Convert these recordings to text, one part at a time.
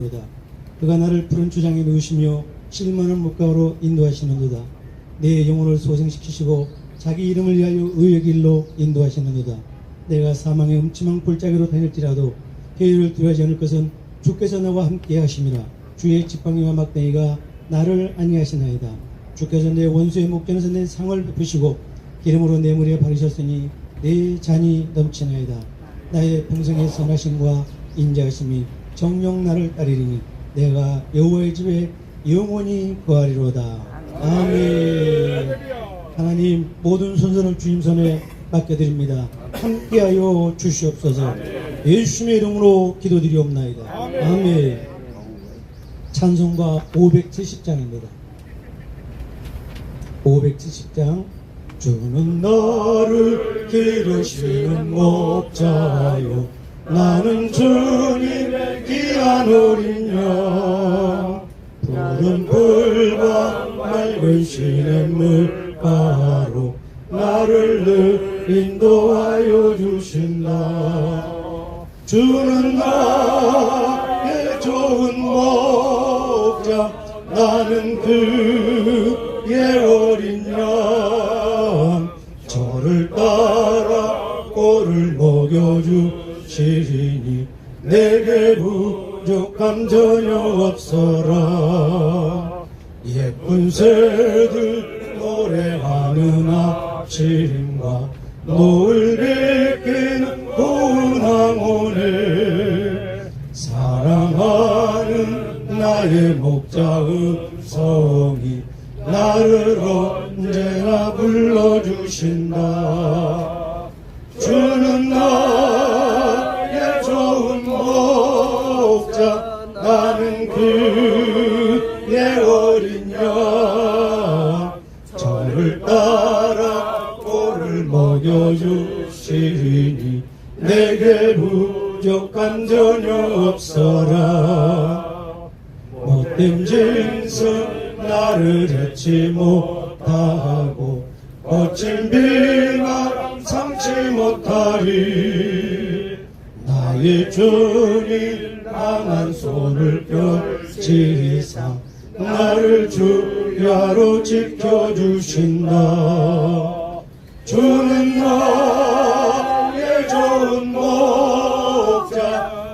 입니다. 그가 나를 푸른 주장에 넣으시며 실만한 목가로 인도하시는도다. 내 영혼을 소생시키시고 자기 이름을 위하여 의의 길로 인도하시는도다. 내가 사망의 음침한 골짜기로 다닐지라도 회의를 두려워하지 않을 것은 주께서 나와 함께 하심이라. 주의 지팡이와 막대기가 나를 안위하시나이다. 주께서 내 원수의 목전에서 내 상을 베푸시고 기름으로 내 머리에 바르셨으니 내 잔이 넘치나이다. 나의 평생의 선하심과 인자하심이 정령 나를 따르리니 내가 여호와의 집에 영원히 거하리로다. 아멘. 하나님 모든 손선을 주님 손에 맡겨드립니다. 함께하여 주시옵소서. 예수님의 이름으로 기도드리옵나이다. 아멘. 찬송가 570장입니다. 570장 주는 나를 기르시는 목자요 나는 주님의 귀한 어린 양 푸른 불과 맑은 시냇물 바로 나를 늘 인도하여 주신다. 주는 나의 좋은 목자 나는 그의 어린 양. 저를 따라 꼴을 먹여주 시리니 내게 부족함 전혀 없어라. 예쁜 새들 노래하는 아침과 노을 비키는 고운 항온에 사랑하는 나의 목자 음성이 나를 언제나 불러주신다 그의 어린 양 저를 따라 꼴을 먹여주시니 내게 부족한 전혀 없어라. 못된 짐승 나를 잊지 못하고 거친 비만 삼지 못하리 주님 강한 손을 펼치사 나를 주야로 지켜주신다 주는 나의 좋은 목자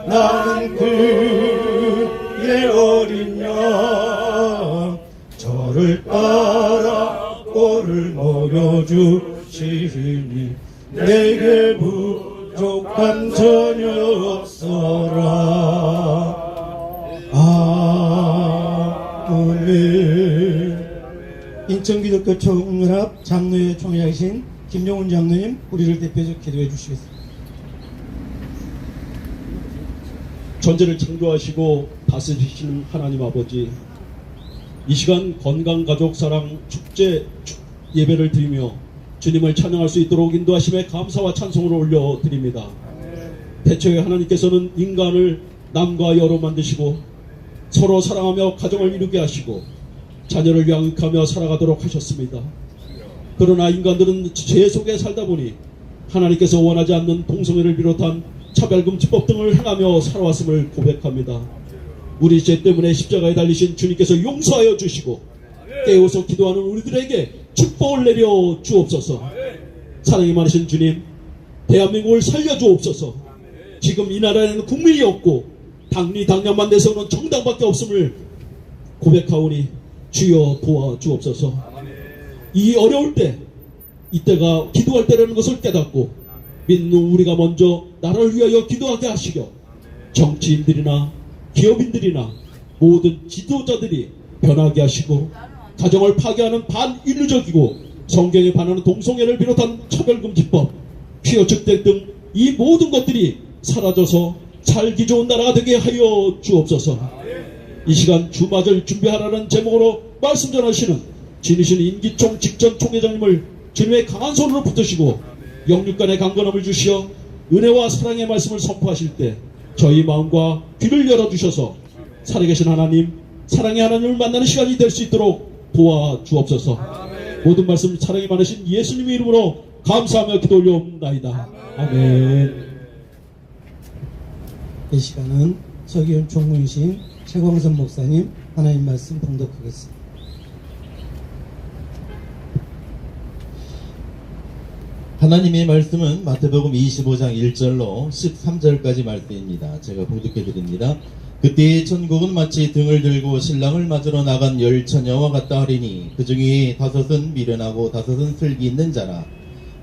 나는 그의 어린 양. 저를 따라 꼴을 먹여주시니 내게 한 전혀 없어라 아멘 인천기독교 총연합 장로회 총회장이신 김용훈 장로님 우리를 대표해서 기도해 주시겠습니다. 전제를 창조하시고 다스리시는 하나님 아버지 이 시간 건강 가족 사랑 축제 축- 예배를 드리며 주님을 찬양할 수 있도록 인도하심에 감사와 찬송을 올려드립니다. 대초에 하나님께서는 인간을 남과 여로 만드시고 서로 사랑하며 가정을 이루게 하시고 자녀를 양육하며 살아가도록 하셨습니다. 그러나 인간들은 죄 속에 살다 보니 하나님께서 원하지 않는 동성애를 비롯한 차별금지법 등을 행하며 살아왔음을 고백합니다. 우리 죄 때문에 십자가에 달리신 주님께서 용서하여 주시고 깨어서 기도하는 우리들에게 축복을 내려 주옵소서. 사랑이 많으신 주님, 대한민국을 살려 주옵소서. 지금 이 나라에는 국민이 없고 당리 당량만 내세우는 정당밖에 없음을 고백하오니 주여 도와 주옵소서. 이 어려울 때 이때가 기도할 때라는 것을 깨닫고 믿는 우리가 먼저 나라를 위하여 기도하게 하시겨 정치인들이나 기업인들이나 모든 지도자들이 변하게 하시고 가정을 파괴하는 반인류적이고 성경에 반하는 동성애를 비롯한 차별금지법, 퀴어 측대 등 이 모든 것들이 사라져서 살기 좋은 나라가 되게 하여 주옵소서. 이 시간 주맞을 준비하라는 제목으로 말씀 전하시는 진이신 인기총 직전 총회장님을 주님의 강한 손으로 붙드시고 영육간의 강건함을 주시어 은혜와 사랑의 말씀을 선포하실 때 저희 마음과 귀를 열어주셔서 살아계신 하나님 사랑의 하나님을 만나는 시간이 될 수 있도록 도와주옵소서. 모든 말씀 사랑이 많으신 예수님의 이름으로 감사하며 기도 올려옵나이다. 아멘 이 시간은 서기훈 총무이신 최광선 목사님 하나님 말씀 봉독하겠습니다. 하나님의 말씀은 마태복음 25장 1절로 13절까지 말씀입니다. 제가 봉독해 드립니다. 그때의 천국은 마치 등을 들고 신랑을 맞으러 나간 열 처녀와 같다 하리니 그 중에 다섯은 미련하고 다섯은 슬기 있는 자라.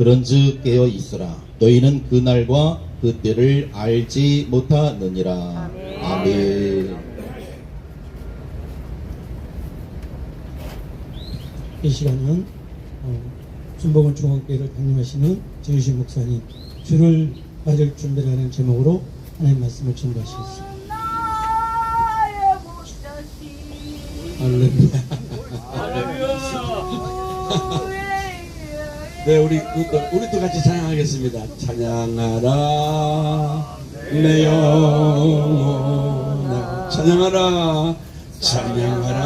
그런즉 깨어 있으라. 너희는 그 날과 그 때를 알지 못하느니라. 아멘. 이 시간은 어, 순복원 중앙교회를 담임하시는 정유신 목사님 주를 맞을 준비라는 제목으로 하나님 말씀을 전가하시겠습니다. 나의 목자씨 네, 우리 그, 우리도 같이 찬양하겠습니다. 찬양하라 내 영혼아 찬양하라 찬양하라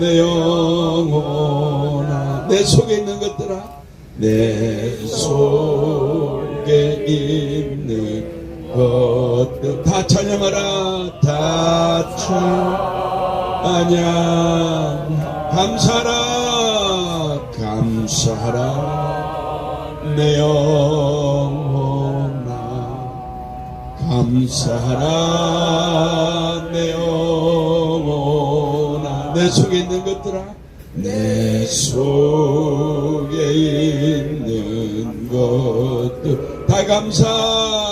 내 영혼아 내 속에 있는 것들아 내 속에 있는 것들. 다 찬양하라 다 찬양 감사하라 감사하라 내 영혼아. 감사하라 내 영혼아. 내 속에 있는 것들아. 내 속에 있는 것들. 다 감사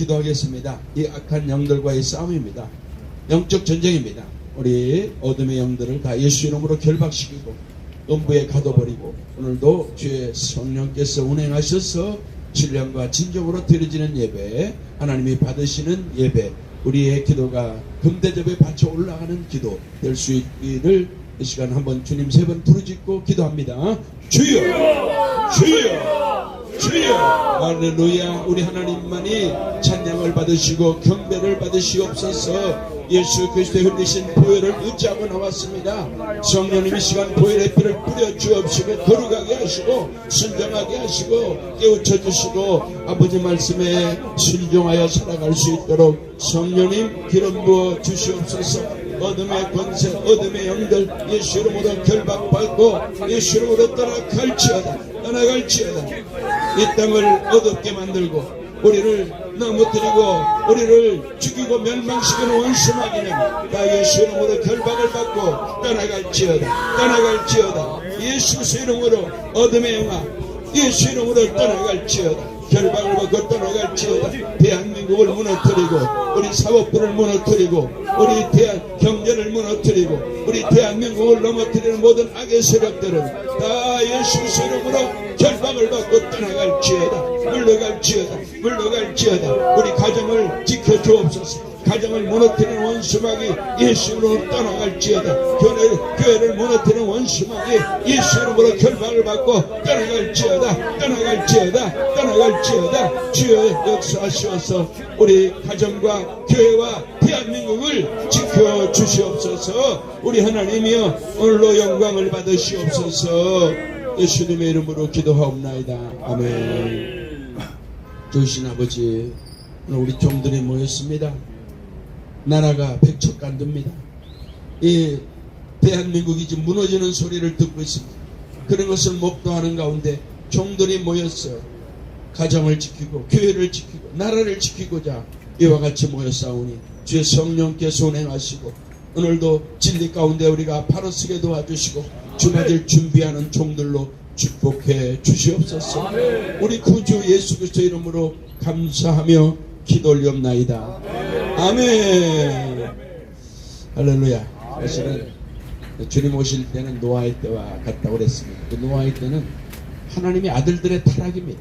기도하겠습니다. 이 악한 영들과의 싸움입니다. 영적 전쟁입니다. 우리 어둠의 영들을 다 예수 이름으로 결박시키고 음부에 가둬버리고 오늘도 주의 성령께서 운행하셔서 신령과 진정으로 드려지는 예배 하나님이 받으시는 예배 우리의 기도가 금대접에 받쳐 올라가는 기도 될 수 있기를 이 시간 한번 주님 세 번 부르짖고 기도합니다. 주여! 주여 주여. 할렐루야. 우리 하나님만이 찬양을 받으시고 경배를 받으시옵소서. 예수 그리스도의 흘리신 보혈을 의지하고 나왔습니다. 성령님 이 시간 보혈의 피를 뿌려 주옵시고 거룩하게 하시고 순정하게 하시고 깨우쳐 주시고 아버지 말씀에 순종하여 살아갈 수 있도록 성령님 기름 부어 주시옵소서 어둠의 권세, 어둠의 영들 예수 이름으로 결박받고 예수 이름으로 떠나갈지어다, 떠나갈지어다. 이 땅을 어둡게 만들고 우리를 넘어뜨리고 우리를 죽이고 멸망시키는 원수마귀는 다 예수 이름으로 결박을 받고 떠나갈지어다, 떠나갈지어다. 예수 이름으로 어둠의 영아, 예수 이름으로 떠나갈지어다. 결박을 받고 떠나갈 지어다. 대한민국을 무너뜨리고 우리 사법부를 무너뜨리고 우리 대한 경제를 무너뜨리고 우리 대한민국을 넘어뜨리는 모든 악의 세력들은 다 예수 이름으로 결박을 받고 떠나갈 지어다. 물러갈 지어다. 물러갈 지어다. 우리 가정을 지켜주옵소서. 가정을 무너뜨리는 원수막이 예수 이름으로 떠나갈지어다. 교회를, 교회를 무너뜨리는 원수막이 예수 이름으로 결박을 받고 떠나갈지어다. 떠나갈지어다. 떠나갈지어다. 주여 역사하시어서. 우리 가정과 교회와 대한민국을 지켜 주시옵소서. 우리 하나님이여 오늘로 영광을 받으시옵소서. 예수님의 이름으로 기도하옵나이다. 아멘. 좋으신 아버지 오늘 우리 종들이 모였습니다 나라가 백척간듭니다. 이 대한민국이 지금 무너지는 소리를 듣고 있습니다. 그런 것을 목도하는 가운데 종들이 모였어 가정을 지키고 교회를 지키고 나라를 지키고자 이와 같이 모였사오니 주의 성령께서 운행하시고 오늘도 진리 가운데 우리가 바로 서게 도와주시고 주맞을 준비하는 종들로 축복해 주시옵소서. 우리 구주 예수 그리스도 이름으로 감사하며 기도 올리옵나이다 아멘. 할렐루야. 사실은 주님 오실 때는 노아의 때와 같다고 그랬습니다. 그 노아의 때는 하나님의 아들들의 타락입니다.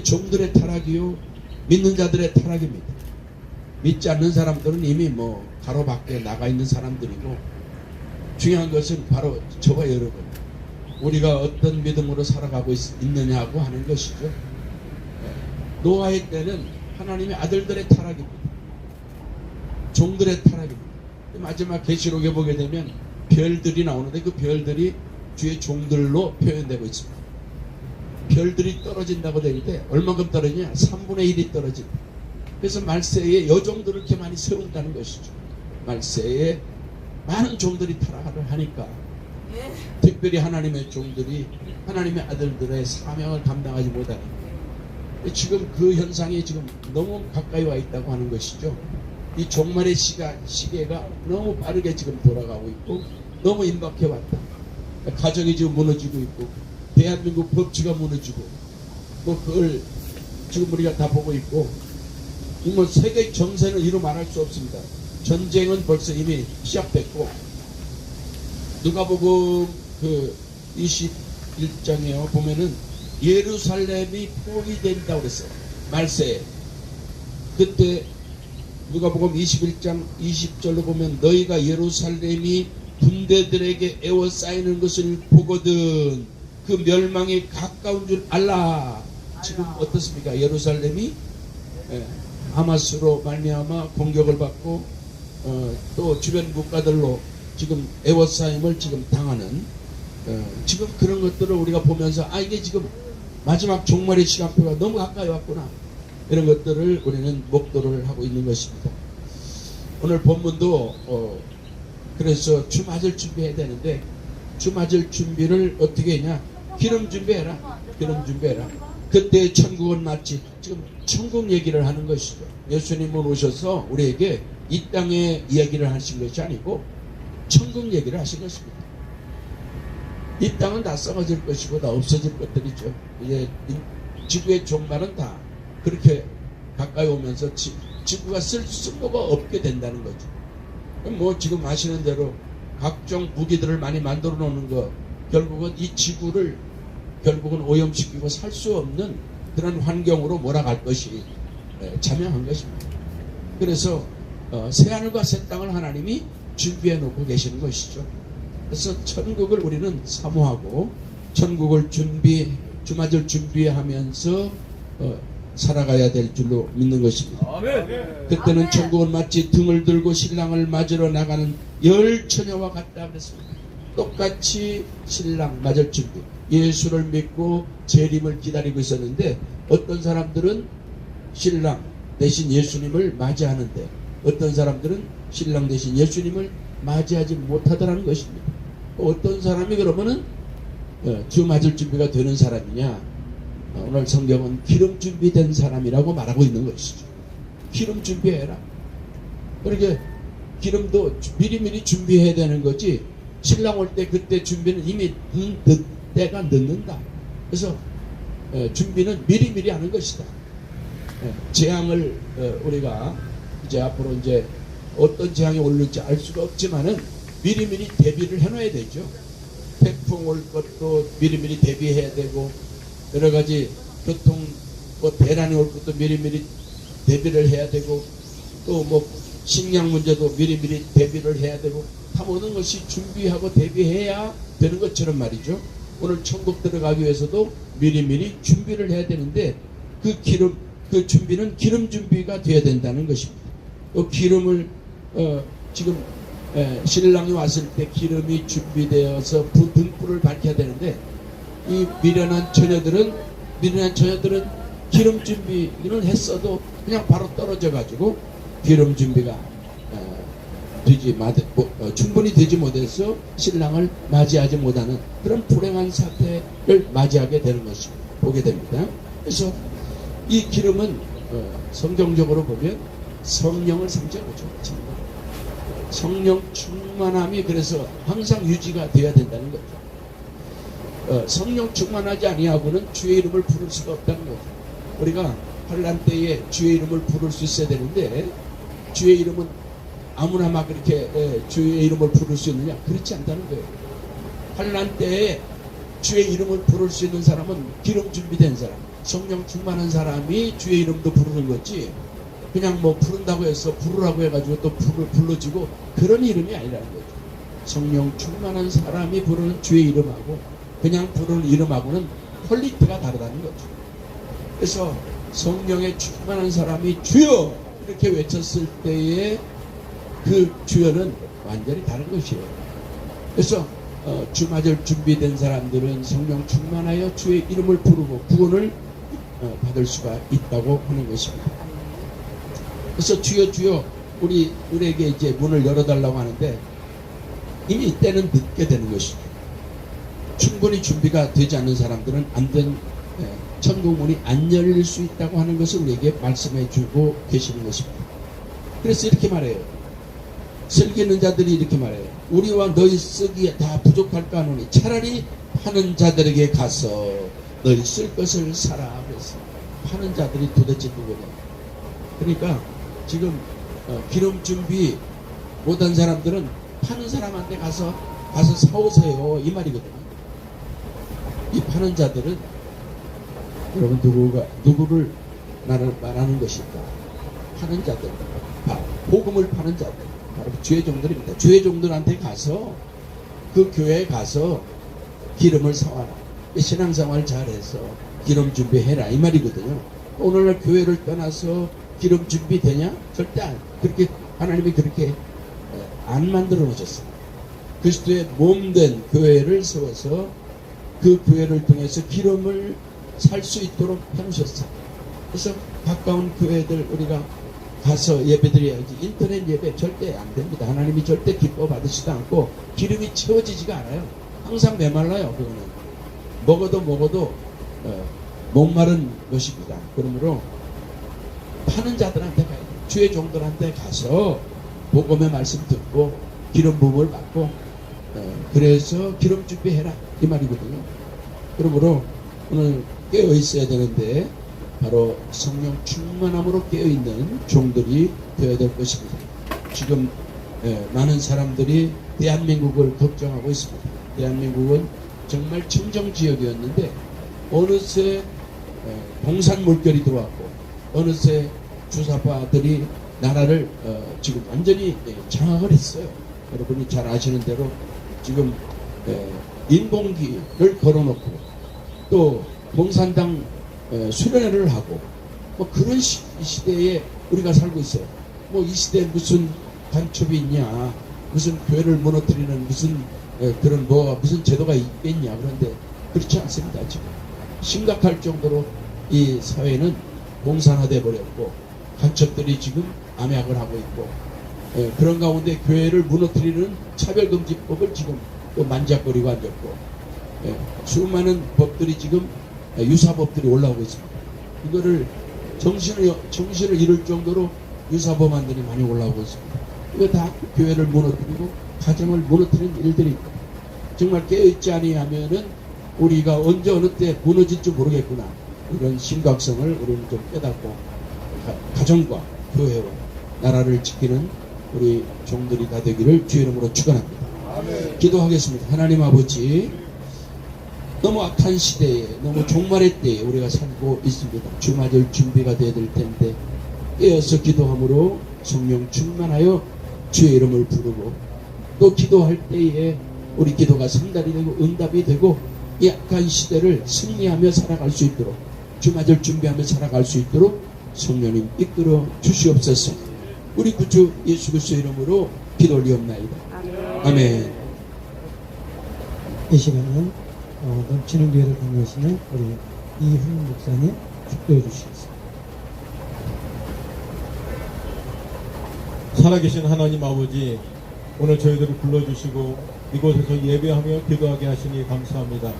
종들의 타락이요 믿는 자들의 타락입니다. 믿지 않는 사람들은 이미 뭐 가로 밖에 나가 있는 사람들이고 중요한 것은 바로 저와 여러분. 우리가 어떤 믿음으로 살아가고 있, 있느냐고 하는 것이죠. 예. 노아의 때는 하나님의 아들들의 타락입니다 종들의 타락입니다. 마지막 계시록에 보게 되면 별들이 나오는데 그 별들이 주의 종들로 표현되고 있습니다. 별들이 떨어진다고 되는데 얼마큼 떨어지냐? 3분의 1이 떨어진다. 그래서 말세에 여종들을 이렇게 많이 세운다는 것이죠. 말세에 많은 종들이 타락을 하니까 예. 특별히 하나님의 종들이 하나님의 아들들의 사명을 감당하지 못하는. 지금 그 현상이 지금 너무 가까이 와 있다고 하는 것이죠. 이 종말의 시간, 시계가 너무 빠르게 지금 돌아가고 있고 너무 임박해 왔다. 가정이 지금 무너지고 있고 대한민국 법치가 무너지고 뭐 그걸 지금 우리가 다 보고 있고 뭐 세계 정세는 이루 말할 수 없습니다. 전쟁은 벌써 이미 시작됐고 누가복음 그 21장에요 보면은 예루살렘이 포위된다고 그랬어요. 말세에 그때 누가복음 21장 20절로 보면 너희가 예루살렘이 군대들에게 에워싸이는 것을 보거든. 그 멸망이 가까운 줄 알라. 지금 어떻습니까? 예루살렘이? 예, 하마스로 말미암아 공격을 받고 어, 또 주변 국가들로 지금 에워싸임을 지금 당하는 어, 지금 그런 것들을 우리가 보면서 아 이게 지금 마지막 종말의 시간표가 너무 가까이 왔구나 이런 것들을 우리는 목도를 하고 있는 것입니다. 오늘 본문도 어, 그래서 주 맞을 준비해야 되는데 주 맞을 준비를 어떻게 했냐? 기름 준비해라. 기름 준비해라. 그때 천국은 마치 지금 천국 얘기를 하는 것이죠. 예수님은 오셔서 우리에게 이 땅의 이야기를 하신 것이 아니고 천국 얘기를 하신 것입니다. 이 땅은 다 썩어질 것이고 다 없어질 것들이죠. 이제 이 지구의 종말은 다 그렇게 가까이 오면서 지, 지구가 쓸 쓸모가 없게 된다는 거죠 뭐 지금 아시는 대로 각종 무기들을 많이 만들어 놓는 거 결국은 이 지구를 결국은 오염시키고 살 수 없는 그런 환경으로 몰아갈 것이 에, 자명한 것입니다. 그래서 어, 새 하늘과 새 땅을 하나님이 준비해 놓고 계시는 것이죠. 그래서 천국을 우리는 사모하고 천국을 준비 주맞을 준비하면서 어, 살아가야 될 줄로 믿는 것입니다. 그때는 천국은 마치 등을 들고 신랑을 맞으러 나가는 열 처녀와 같다 그랬습니다. 똑같이 신랑 맞을 준비. 예수를 믿고 재림을 기다리고 있었는데 어떤 사람들은 신랑 대신 예수님을 맞이하는데 어떤 사람들은 신랑 대신 예수님을 맞이하지 못하더라는 것입니다. 어떤 사람이 그러면은 어, 주 맞을 준비가 되는 사람이냐? 어, 오늘 성경은 기름 준비된 사람이라고 말하고 있는 것이죠. 기름 준비해라. 그렇게 기름도 미리미리 준비해야 되는 거지. 신랑 올 때 그때 준비는 이미 늦, 때가 늦는다. 그래서 어, 준비는 미리미리 하는 것이다. 예, 재앙을 어, 우리가 이제 앞으로 이제 어떤 재앙이 올릴지 알 수가 없지만은 미리미리 대비를 해놔야 되죠. 태풍 올 것도 미리미리 대비해야 되고 여러 가지 교통 뭐 대란이 올 것도 미리미리 대비를 해야 되고 또 뭐 식량 문제도 미리미리 대비를 해야 되고 다 모든 것이 준비하고 대비해야 되는 것처럼 말이죠. 오늘 천국 들어가기 위해서도 미리미리 준비를 해야 되는데 그 기름 그 준비는 기름 준비가 돼야 된다는 것입니다. 그 기름을 어, 지금 에, 신랑이 왔을 때 기름이 준비되어서 부, 등불을 밝혀야 되는데 이 미련한 처녀들은 미련한 처녀들은 기름 준비는 했어도 그냥 바로 떨어져 가지고 기름 준비가 어, 되지 마, 뭐, 어, 충분히 되지 못해서 신랑을 맞이하지 못하는 그런 불행한 사태를 맞이하게 되는 것이 보게 됩니다. 그래서 이 기름은 어, 성경적으로 보면 성령을 상징하죠. 정말. 성령 충만함이 그래서 항상 유지가 되어야 된다는 거죠. 어, 성령 충만하지 아니하고는 주의 이름을 부를 수가 없다는 거죠. 우리가 환란 때에 주의 이름을 부를 수 있어야 되는데 주의 이름은 아무나 막 그렇게 예, 주의 이름을 부를 수 있느냐? 그렇지 않다는 거예요. 환란 때에 주의 이름을 부를 수 있는 사람은 기름 준비된 사람, 성령 충만한 사람이 주의 이름도 부르는 거지. 그냥 뭐 부른다고 해서 부르라고 해가지고 또 불을 불러지고 그런 이름이 아니라는 거죠. 성령 충만한 사람이 부르는 주의 이름하고 그냥 부르는 이름하고는 퀄리티가 다르다는 거죠. 그래서 성령에 충만한 사람이 주여 이렇게 외쳤을 때에 그 주여는 완전히 다른 것이에요. 그래서 어, 주 맞을 준비된 사람들은 성령 충만하여 주의 이름을 부르고 구원을 어, 받을 수가 있다고 하는 것입니다. 그래서 주여 주여 우리 우리에게 이제 문을 열어달라고 하는데 이미 이때는 늦게 되는 것이죠. 충분히 준비가 되지 않는 사람들은 안된 천국 문이 안 열릴 수 있다고 하는 것을 우리에게 말씀해 주고 계시는 것입니다. 그래서 이렇게 말해요. 슬기는 자들이 이렇게 말해요. 우리와 너희 쓰기에 다 부족할까 하노니 차라리 파는 자들에게 가서 너희 쓸 것을 사라. 그래서 파는 자들이 도대체 누구냐. 그러니까 지금 어, 기름 준비 못한 사람들은 파는 사람한테 가서 가서 사오세요. 이 말이거든요. 이 파는 자들은 여러분 누구가 누구를 나를 말하는 것일까? 파는 자들, 아, 복음을 파는 자들, 바로 주의 종들입니다. 주의 종들한테 가서 그 교회에 가서 기름을 사와라. 신앙생활 잘해서 기름 준비해라 이 말이거든요. 오늘날 교회를 떠나서 기름 준비되냐? 절대 안. 그렇게 하나님이 그렇게 안 만들어 놓으셨어요. 그리스도의 몸 된 교회를 세워서 그 교회를 통해서 기름을 살 수 있도록 해놓으셨어요. 그래서 가까운 교회들 우리가 가서 예배드려야지 인터넷 예배 절대 안 됩니다. 하나님이 절대 기뻐 받으시도 않고 기름이 채워지지가 않아요. 항상 메말라요. 그거는 먹어도 먹어도 어, 목마른 것입니다. 그러므로 파는 자들한테 가야 돼요. 주의 종들한테 가서 복음의 말씀 듣고 기름 부음을 받고 어, 그래서 기름 준비해라 이 말이거든요. 그러므로 오늘 깨어 있어야 되는데 바로 성령 충만함으로 깨어 있는 종들이 되어야 될 것입니다. 지금 예, 많은 사람들이 대한민국을 걱정하고 있습니다. 대한민국은 정말 청정 지역이었는데 어느새 예, 봉산 물결이 들어왔고 어느새 주사파들이 나라를 어, 지금 완전히 예, 장악을 했어요. 여러분이 잘 아시는 대로 지금 예, 인공기를 걸어놓고 또 봉산당 에, 수련회를 하고 뭐 그런 시, 시대에 우리가 살고 있어요. 뭐 이 시대에 무슨 간첩이 있냐, 무슨 교회를 무너뜨리는 무슨 에, 그런 뭐 무슨 제도가 있겠냐 그런데 그렇지 않습니다 지금 심각할 정도로 이 사회는 공산화돼 버렸고 간첩들이 지금 암약을 하고 있고 에, 그런 가운데 교회를 무너뜨리는 차별금지법을 지금 또 만작거리고 앉았고 예, 수많은 법들이 지금 유사법들이 올라오고 있습니다. 이거를 정신을, 정신을 잃을 정도로 유사법안들이 많이 올라오고 있습니다. 이거 다 교회를 무너뜨리고 가정을 무너뜨리는 일들입니다. 정말 깨어있지 아니하면은 우리가 언제 어느 때 무너질지 모르겠구나. 이런 심각성을 우리는 좀 깨닫고 가, 가정과 교회와 나라를 지키는 우리 종들이 다 되기를 주의 이름으로 축원합니다. 기도하겠습니다. 하나님 아버지 너무 악한 시대에 너무 종말의 때에 우리가 살고 있습니다. 주맞을 준비가 되어야 될 텐데 깨어서 기도함으로 성령 충만하여 주의 이름을 부르고 또 기도할 때에 우리 기도가 상달이 되고 응답이 되고 이 악한 시대를 승리하며 살아갈 수 있도록 주맞을 준비하며 살아갈 수 있도록 성령님 이끌어 주시옵소서 우리 구주 예수 그리스도 이름으로 기도 올리옵나이다 아멘 이 시간은 어, 넘치는 교회를 강요하시는 우리 이훈 목사님 축도해 주시겠습니다. 살아계신 하나님 아버지 오늘 저희들을 불러주시고 이곳에서 예배하며 기도하게 하시니 감사합니다.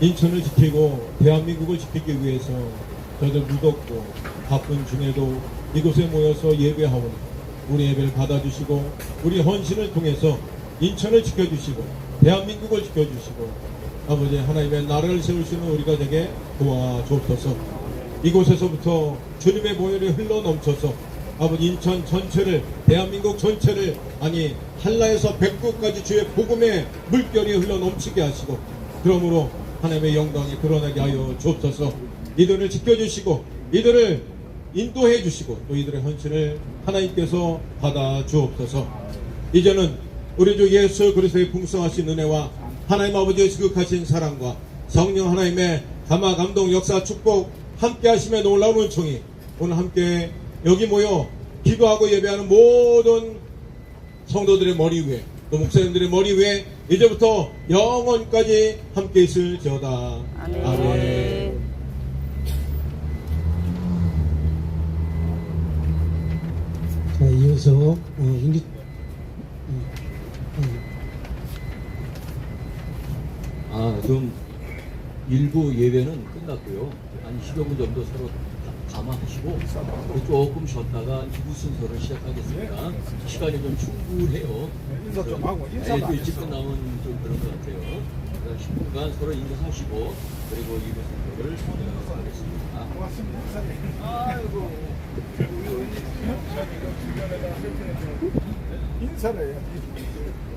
인천을 지키고 대한민국을 지키기 위해서 저희들 무덥고 바쁜 중에도 이곳에 모여서 예배하오니 우리 예배를 받아주시고 우리 헌신을 통해서 인천을 지켜주시고 대한민국을 지켜주시고 아버지 하나님의 나라를 세우시는 우리가 되게 도와주옵소서. 이곳에서부터 주님의 보혈이 흘러 넘쳐서 아버지 인천 전체를 대한민국 전체를 아니 한라에서 백구까지 주의 복음의 물결이 흘러 넘치게 하시고 그러므로 하나님의 영광이 드러나게 하여 주옵소서. 이들을 지켜주시고 이들을 인도해 주시고 또 이들의 헌신을 하나님께서 받아 주옵소서. 이제는 우리 주 예수 그리스도의 풍성하신 은혜와 하나님 아버지의 지극하신 사랑과 성령 하나님의 감화 감동 역사 축복 함께 하심의 놀라운 은총이 오늘 함께 여기 모여 기도하고 예배하는 모든 성도들의 머리 위에 또 목사님들의 머리 위에 이제부터 영원까지 함께 있을지어다. 아멘. 자, 이어서 어, 인기 어, 어, 아, 좀 일부 예배는 끝났고요. 한 10여 분 정도 서로 감화하시고 조금 쉬었다가 2부 순서를 시작하겠습니다. 시간이 좀 충분해요. 인사 좀 하고 인사 또 일찍 끝나면 좀 그런 것 같아요. 그래서 10분간 서로 인사하시고 그리고 2부 순서를 시작하겠습니다. 인사를 해야지.